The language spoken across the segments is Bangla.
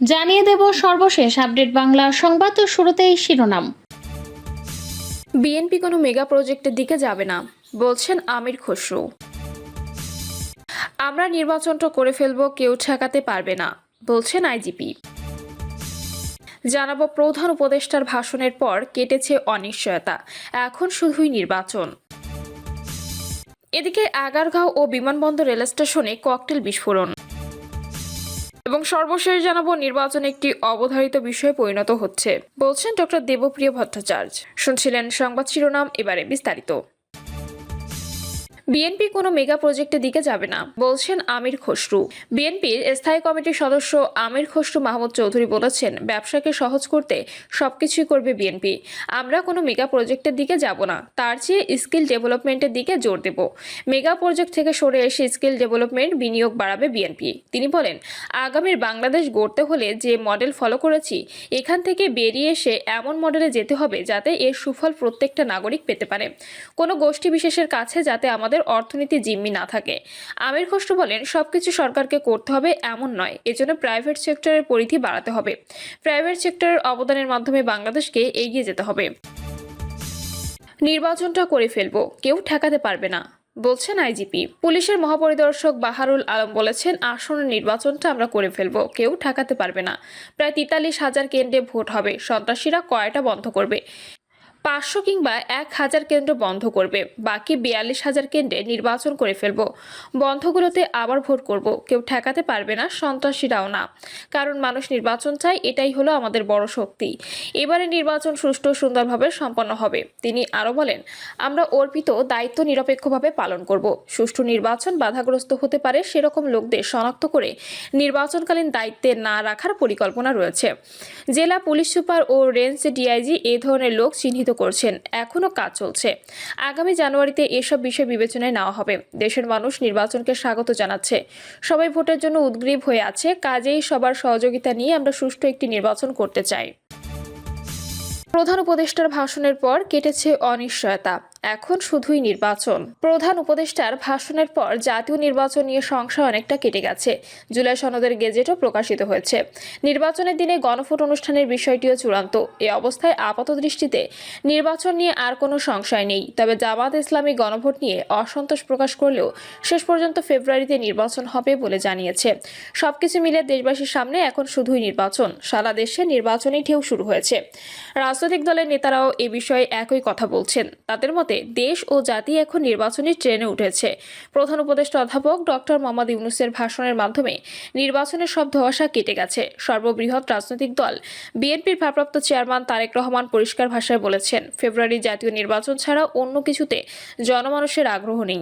জানিয়ে দেব সর্বশেষ আপডেট বাংলা সংবাদ তো শুরুতেই শিরোনাম। বিএনপি কোনো মেগা প্রজেক্টের দিকে যাবে না, বলছেন আমির খসরু। আমরা নির্বাচনটা করে ফেলব, কেউ ঠেকাতে পারবে না, বলছেন আইজিপি। জানাব প্রধান উপদেষ্টার ভাষণের পর কেটেছে অনিশ্চয়তা, এখন শুধুই নির্বাচন। এদিকে আগারগাঁও ও বিমানবন্দর রেল স্টেশনে ককটেল বিস্ফোরণ। এবং সর্বশেষ জানাব, নির্বাচন একটি অবধারিত বিষয়ে পরিণত হচ্ছে। বলছেন ডক্টর দেবপ্রিয় ভট্টাচার্য। শুনছিলেন সংবাদ শিরোনাম, এবারে বিস্তারিত। বিএনপি কোনো মেগা প্রজেক্টের দিকে যাবে না, বলছেন আমির খসরু। বিএনপির স্থায়ী কমিটির সদস্য আমির খসরু মাহমুদ চৌধুরী বলেছেন, ব্যবসাকে সহজ করতে সবকিছুই করবে বিএনপি। আমরা কোনো মেগা প্রজেক্টের দিকে যাব না, তার চেয়ে স্কিল ডেভেলপমেন্টের দিকে জোর দেব। মেগা প্রজেক্ট থেকে সরে এসে স্কিল ডেভেলপমেন্ট বিনিয়োগ বাড়াবে বিএনপি। তিনি বলেন, আগামীর বাংলাদেশ গড়তে হলে যে মডেল ফলো করেছি, এখান থেকে বেরিয়ে এসে এমন মডেলে যেতে হবে যাতে এর সুফল প্রত্যেকটা নাগরিক পেতে পারে। কোনো গোষ্ঠী বিশেষের কাছে যাতে আমাদের অর্থনীতি জিম্মি না থাকে। আমির খসরু বলেন, সবকিছু সরকারকে করতে হবে, এমন নয়। এজন্য প্রাইভেট সেক্টরের পরিধি বাড়াতে হবে। প্রাইভেট সেক্টরের অবদানের মাধ্যমে বাংলাদেশকে এগিয়ে যেতে হবে। নির্বাচনটা করে ফেলব, কেউ ঠেকাতে পারবে না, বলছেন আইজিপি। পুলিশের মহাপরিদর্শক বাহারুল আলম বলেছেন, আসন্ন নির্বাচনটা আমরা করে ফেলব, কেউ ঠেকাতে পারবে না। প্রায় তেতাল্লিশ হাজার কেন্দ্রে ভোট হবে, সন্ত্রাসীরা কয়টা বন্ধ করবে? পাঁচশো কিংবা এক হাজার কেন্দ্র বন্ধ করবে। বাকি বিয়াল্লিশ হাজার কেন্দ্রে নির্বাচন করে ফেলব। বন্ধগুলোতে আবার ভোট করব। কেউ ঠেকাতে পারবে না, সন্ত্রাসীরাও না। কারণ মানুষ নির্বাচন চায়, এটাই হলো আমাদের বড় শক্তি। এবারে নির্বাচন সুষ্ঠু, সুন্দরভাবে সম্পন্ন হবে। তিনি আরও বলেন, আমরা অর্পিত দায়িত্ব নিরপেক্ষভাবে পালন করব। সুষ্ঠু নির্বাচন বাধাগ্রস্ত হতে পারে সেরকম লোকদের শনাক্ত করে নির্বাচনকালীন দায়িত্বে না রাখার পরিকল্পনা রয়েছে। জেলা পুলিশ সুপার ও রেঞ্জ ডিআইজি এ ধরনের লোক চিহ্নিত করছেন। এখনও কাজ চলছে। আগামী জানুয়ারিতে এসব বিষয় বিবেচনায় নেওয়া হবে। দেশের মানুষ নির্বাচনকে স্বাগত জানাচ্ছে। সবাই ভোটের জন্য উদ্গ্রীব হয়ে আছে। কাজেই সবার সহযোগিতা নিয়ে আমরা সুষ্ঠু একটি নির্বাচন করতে চাই। প্রধান উপদেষ্টার ভাষণের পর কেটেছে অনিশ্চয়তা। এখন শুধুই নির্বাচন। প্রধান উপদেষ্টার ভাষণের পর জাতীয় নির্বাচন নিয়ে সংশয় অনেকটা কেটে গেছে। জুলাই সনদের গেজেটও প্রকাশিত হয়েছে। নির্বাচনের দিনে গণভোট অনুষ্ঠানের বিষয়টিও চূড়ান্ত। এ অবস্থায় আপাত দৃষ্টিতে নির্বাচন নিয়ে আর কোনো সংশয় নেই। তবে জামাত ইসলামী গণভোট নিয়ে অসন্তোষ প্রকাশ করলেও শেষ পর্যন্ত ফেব্রুয়ারিতে নির্বাচন হবে বলে জানিয়েছে। সবকিছু মিলে দেশবাসীর সামনে এখন শুধুই নির্বাচন। সারা দেশে নির্বাচনী ঢেউ শুরু হয়েছে। রাজনৈতিক দলের নেতারাও এ বিষয়ে একই কথা বলছেন। তাদের মতে দেশ ও জাতি এখন নির্বাচনী ট্রেনে উঠেছে। প্রধান উপদেষ্টা অধ্যাপক ডক্টর মোহাম্মদ ইউনুসের ভাষণের মাধ্যমে নির্বাচনের সব ধোয়াশা কেটে গেছে। সর্ববৃহৎ রাজনৈতিক দল বিএনপির ভারপ্রাপ্ত চেয়ারম্যান তারেক রহমান পরিষ্কার ভাষায় বলেছেন, ফেব্রুয়ারি জাতীয় নির্বাচন ছাড়া অন্য কিছুতে জনমানুষের আগ্রহ নেই।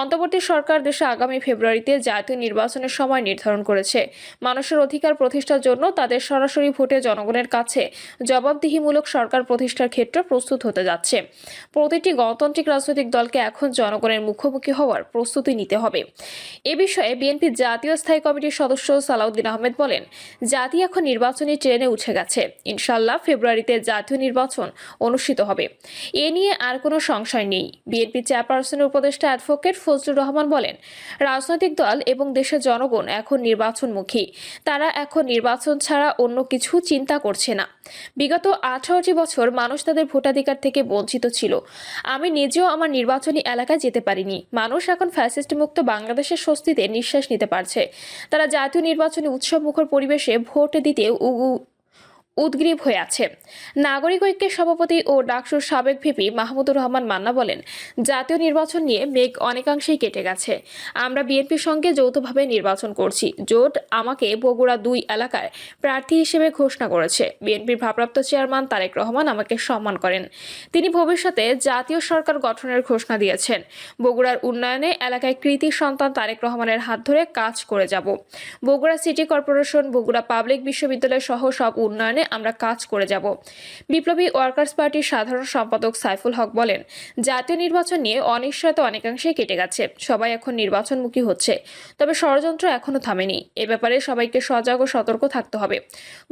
অন্তর্বর্তী সরকার দেশে আগামী ফেব্রুয়ারিতে জাতীয় নির্বাচনের সময় নির্ধারণ করেছে। মানুষের অধিকার প্রতিষ্ঠার জন্য তাদের সরাসরি ভোটে জনগণের কাছে জবাবদিহিমূলক সরকার প্রতিষ্ঠার ক্ষেত্রে প্রস্তুত হতে যাচ্ছে। প্রতিটি গণতান্ত্রিক রাজনৈতিক দলকে এখন জনগণের মুখোমুখি হওয়ার প্রস্তুতি নিতে হবে। এ বিষয়ে বিএনপি জাতীয় স্থায়ী কমিটির সদস্য সালাউদ্দিন আহমেদ বলেন, জাতি এখন নির্বাচনী ট্রেনে উঠে গেছে। ইনশাল্লাহ ফেব্রুয়ারিতে জাতীয় নির্বাচন অনুষ্ঠিত হবে। এ নিয়ে আর কোনো সংশয় নেই। বিএনপি চেয়ারপারসনের উপদেষ্টা অ্যাডভোকেট ফজলুর রহমান বলেন, রাজনৈতিক দল এবং দেশের জনগণ এখন নির্বাচনমুখী। তারা এখন নির্বাচন ছাড়া অন্য কিছু চিন্তা করছে না। বিগত আঠারোটি বছর মানুষ তাদের ভোটাধিকার থেকে বঞ্চিত ছিল। আমি নিজেও আমার নির্বাচনী এলাকায় যেতে পারিনি। মানুষ এখন ফ্যাসিস্ট মুক্ত বাংলাদেশের স্বস্তিতে নিঃশ্বাস নিতে পারছে। তারা জাতীয় নির্বাচনী উৎসব মুখর পরিবেশে ভোট দিতে উদ্গ্রীব হয়ে আছে। নাগরিক ঐক্যের সভাপতি ও ডাকসুর সাবেক ভিপি মাহমুদুর রহমান মান্না বলেন, জাতীয় নির্বাচন নিয়ে মেঘ অনেকাংশেই কেটে গেছে। আমরা বিএনপির সঙ্গে যৌথভাবে নির্বাচন করছি। জোট আমাকে বগুড়া দুই এলাকায় প্রার্থী হিসেবে ঘোষণা করেছে। বিএনপির ভারপ্রাপ্ত চেয়ারম্যান তারেক রহমান আমাকে সম্মান করেন। তিনি ভবিষ্যতে জাতীয় সরকার গঠনের ঘোষণা দিয়েছেন। বগুড়ার উন্নয়নে এলাকায় কৃতি সন্তান তারেক রহমানের হাত ধরে কাজ করে যাব। Bogura city corporation, Bogura public বিশ্ববিদ্যালয় সহ সব উন্নয়নে নির্বাচনে আমরা কাজ করে যাব। বিপ্লবী ওয়ার্কার্স পার্টির সাধারণ সম্পাদক সাইফুল হক বলেন, জাতীয় নির্বাচন নিয়ে অনিশ্চয়তা অনেকাংশেই কেটে গেছে, সবাই এখন নির্বাচনমুখী হচ্ছে। তবে ষড়যন্ত্র এখনও থামেনি, এ ব্যাপারে সবাইকে সজাগ ও সতর্ক থাকতে হবে।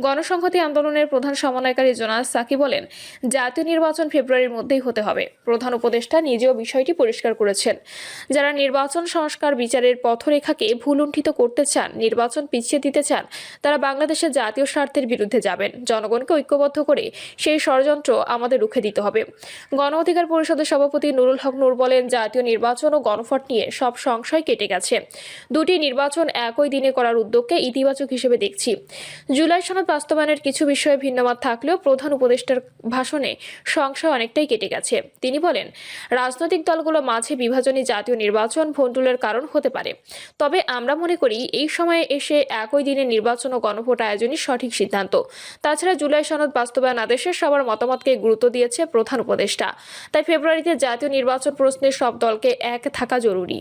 গণসংহতি আন্দোলনের প্রধান সমন্বয়কারী জোনাস সাকি বলেন, জাতীয় নির্বাচন ফেব্রুয়ারির মধ্যেই হতে হবে। প্রধান উপদেষ্টা নিজেও বিষয়টি পরিষ্কার করেছেন। যারা নির্বাচন সংস্কার বিচারের পথরেখাকে ভুলুণ্ঠিত করতে চান, নির্বাচন পিছিয়ে দিতে চান, তারা বাংলাদেশের জাতীয় স্বার্থের বিরুদ্ধে যাবেন। জনগণকে ঐক্যবদ্ধ করে সেই ষড়যন্ত্র আমাদের রুখে দিতে হবে। গণ অধিকার পরিষদের সভাপতি নুরুল হক নূর বলেন, জাতীয় নির্বাচন ও গণভোট নিয়ে সব সংশয় কেটে গেছে। দুটি নির্বাচন একই দিনে করার উদ্যোগকে ইতিবাচক হিসেবে দেখছি। জুলাই সনদ বাস্তবায়নের কিছু বিষয়ে ভিন্নমত থাকলেও প্রধান উপদেষ্টার ভাষণে সংশয় অনেকটাই কেটে গেছে। তিনি বলেন, রাজনৈতিক দলগুলো মাঝে বিভাজনী জাতীয় নির্বাচন ভণ্ডুলের কারণ হতে পারে। তবে আমরা মনে করি, এই সময়ে এসে একই দিনে নির্বাচন ও গণভোট আয়োজনই সঠিক সিদ্ধান্ত। তাছাড়া জুলাই সনদ বাস্তবায়ন আদেশে সবার মতামতকে গুরুত্ব দিয়েছে প্রধান উপদেষ্টা। তাই ফেব্রুয়ারিতে জাতীয় নির্বাচন প্রশ্নে সব দলকে এক থাকা জরুরি।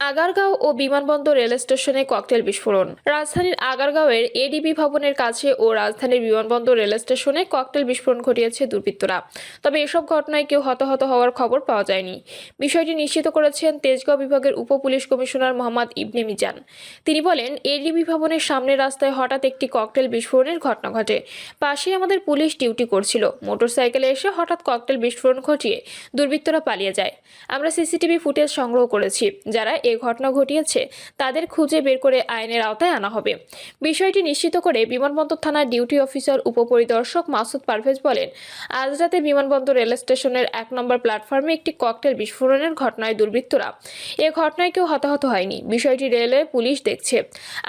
আগারগাঁও ও বিমানবন্দর রেল স্টেশনে ককটেল বিস্ফোরণ। রাজধানীর আগারগাঁওয়ের এডিবি ভবনের কাছে ও রাজধানীর বিমানবন্দর রেল স্টেশনে ককটেল বিস্ফোরণ ঘটিয়েছে দুর্বৃত্তরা। তবে এসব ঘটনায় কেউ হতাহত হওয়ার খবর পাওয়া যায়নি। বিষয়টি নিশ্চিত করেছেন তেজগাঁও বিভাগের উপ পুলিশ কমিশনার মোহাম্মদ ইবনে মিজান। তিনি বলেন, এডিবি ভবনের সামনের রাস্তায় হঠাৎ একটি ককটেল বিস্ফোরণের ঘটনা ঘটে। পাশেই আমাদের পুলিশ ডিউটি করছিল। মোটরসাইকেলে এসে হঠাৎ ককটেল বিস্ফোরণ ঘটিয়ে দুর্বৃত্তরা পালিয়ে যায়। আমরা সিসিটিভি ফুটেজ সংগ্রহ করেছি। যারা এ ঘটনা ঘটিয়েছে, তাদের খুঁজে বের করে আইনের আওতায় আনা হবে। বিষয়টি নিশ্চিত করে বিমানবন্দর থানার ডিউটি অফিসার উপপরিদর্শক মাসুদ পারভেজ বলেন, আজ রাতে বিমানবন্দর রেল স্টেশনের এক নম্বর প্ল্যাটফর্মে একটি ককটেল বিস্ফোরণের ঘটনায় দুর্বৃত্তরা, এ ঘটনায় কেউ হতাহত হয়নি। বিষয়টি রেলওয়ে পুলিশ দেখছে।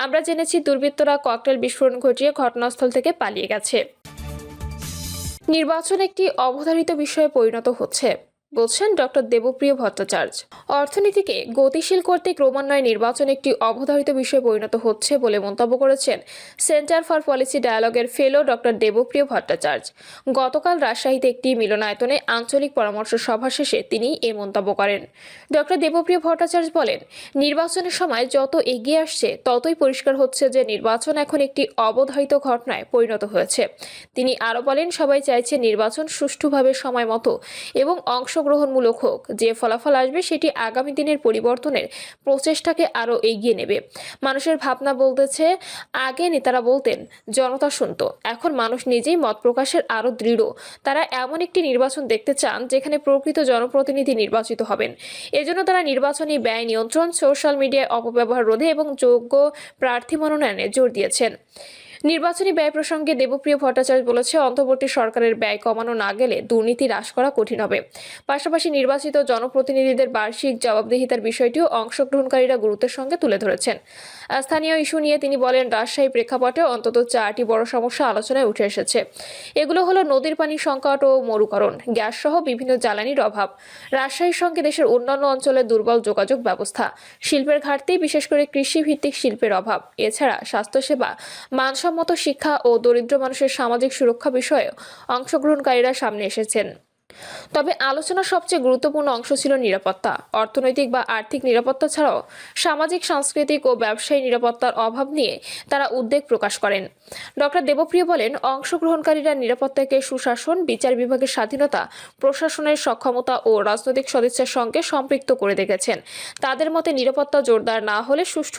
আমরা জেনেছি দুর্বৃত্তরা ককটেল বিস্ফোরণ ঘটিয়ে ঘটনাস্থল থেকে পালিয়ে গেছে। নির্বাচন একটি অবধারিত বিষয়ে পরিণত হচ্ছে। বলছেন ডক্টর দেবপ্রিয় ভট্টাচার্য। অর্থনীতিকে গতিশীল করতে ক্রমান্বয়ে নির্বাচন একটি অবধারিত বিষয়ে পরিণত হচ্ছে বলে মন্তব্য করেছেন সেন্টার ফর পলিসি ডায়ালগের ফেলো ডক্টর দেবপ্রিয় ভট্টাচার্য। গতকাল রাজশাহীতে একটি মিলনায়তনে আঞ্চলিক পরামর্শ সভা শেষে তিনি এ মন্তব্য করেন। ডক্টর দেবপ্রিয় ভট্টাচার্য বলেন, নির্বাচনের সময় যত এগিয়ে আসছে, ততই পরিষ্কার হচ্ছে যে নির্বাচন এখন একটি অবধারিত ঘটনায় পরিণত হয়েছে। তিনি আরও বলেন, সবাই চাইছে নির্বাচন সুষ্ঠুভাবে সময় মতো এবং অংশগ্রহণমূলক হোক, যে ফলাফল আসবে সেটি আগামী দিনের পরিবর্তনের প্রচেষ্টাকে আরও এগিয়ে নেবে। মানুষের ভাবনা বলতেছে, আগে নেতারা বলতেন, জনতা শুনত। এখন মানুষ নিজেই মত প্রকাশের আরও দৃঢ়। তারা এমন একটি নির্বাচন দেখতে চান, যেখানে প্রকৃত জনপ্রতিনিধি নির্বাচিত হবেন। এজন্য তারা নির্বাচনী ব্যয় নিয়ন্ত্রণ, সোশ্যাল মিডিয়ায় অপব্যবহার রোধে এবং যোগ্য প্রার্থী মনোনয়নে জোর দিয়েছেন। নির্বাচনী ব্যয় প্রসঙ্গে দেবপ্রিয় ভট্টাচার্য বলেছে, অন্তর্বর্তী সরকারের ব্যয় কমানো না গেলে দুর্নীতি হ্রাস করা কঠিন হবে। পাশাপাশি নির্বাচিত জনপ্রতিনিধিদের বার্ষিক জবাবদিহিতার বিষয়টিও অংশগ্রহণকারীরা গুরুত্বের সঙ্গে তুলে ধরেছেন। স্থানীয় ইস্যু নিয়ে তিনি বলেন, রাজশাহী প্রেক্ষাপটে অন্তত চারটি বড় সমস্যা আলোচনায় উঠে এসেছে। এগুলো হলো নদীর পানির সংকট ও মরুকরণ গ্যাস সহ বিভিন্ন জ্বালানির অভাব, রাজশাহীর সঙ্গে দেশের অন্যান্য অঞ্চলে দুর্বল যোগাযোগ ব্যবস্থা, শিল্পের ঘাটতি, বিশেষ করে কৃষিভিত্তিক শিল্পের অভাব, এছাড়া স্বাস্থ্যসেবা মানসম্মত শিক্ষা ও দরিদ্র মানুষের সামাজিক সুরক্ষা বিষয়ে অংশগ্রহণকারীরা সামনে এসেছেন। তবে আলোচনার সবচেয়ে গুরুত্বপূর্ণ অংশ ছিল নিরাপত্তা। অর্থনৈতিক বা আর্থিক নিরাপত্তা ছাড়াও সামাজিক, সাংস্কৃতিক ও ব্যবসায়ী নিরাপত্তার অভাব নিয়ে তারা উদ্বেগ প্রকাশ করেন। ডক্টর দেবপ্রিয় বলেন, অংশগ্রহণকারীরা নিরাপত্তাকে সুশাসন, বিচার বিভাগের স্বাধীনতা, প্রশাসনের সক্ষমতা ও রাজনৈতিক সদিচ্ছার সঙ্গে সম্পৃক্ত করে দেখেছেন। তাদের মতে নিরাপত্তা জোরদার না হলে সুষ্ঠু